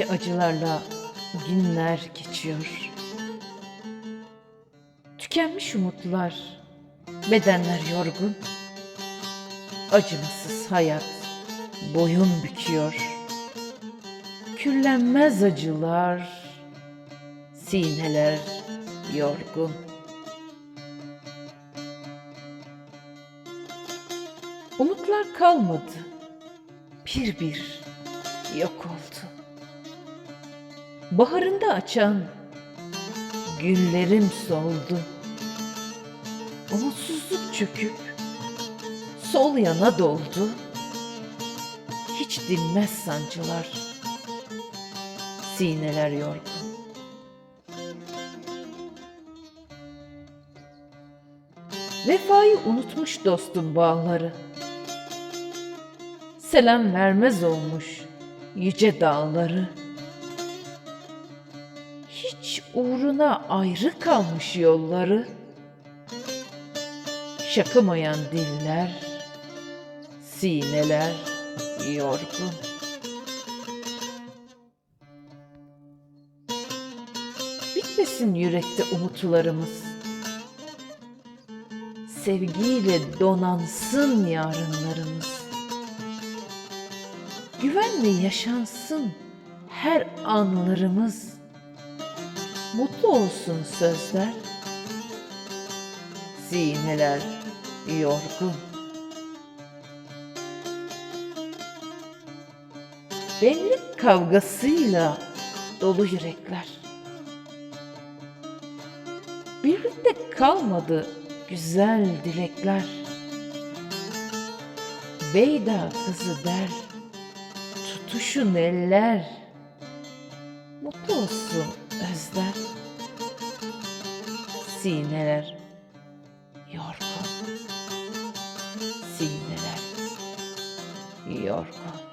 içindeki acılarla günler geçiyor. Tükenmiş umutlar, bedenler yorgun. Acımasız hayat boyun büküyor. Küllenmez acılar, sineler yorgun. Umutlar kalmadı. Bir bir yok oldu. Baharında açan güllerim soldu. Umutsuzluk çöküp sol yana doldu. Hiç dinmez sancılar. Sineler yorgun. Vefayı unutmuş dostum bağları. Selam vermez olmuş yüce dağları. Uğruna ayrı kalmış yolları. Şakamayan diller, sineler yorgun. Bitmesin yürekte umutlarımız. Sevgiyle donansın yarınlarımız. Güvenle yaşansın her anlarımız. Mutlu olsun sözler. Sineler yorgun. Benlik kavgasıyla dolu yürekler. Birlikte kalmadı güzel dilekler. Beyda kızı der, tutuşun eller. Mutlu olsun özler. Sineler yorgun. Sineler yorgun.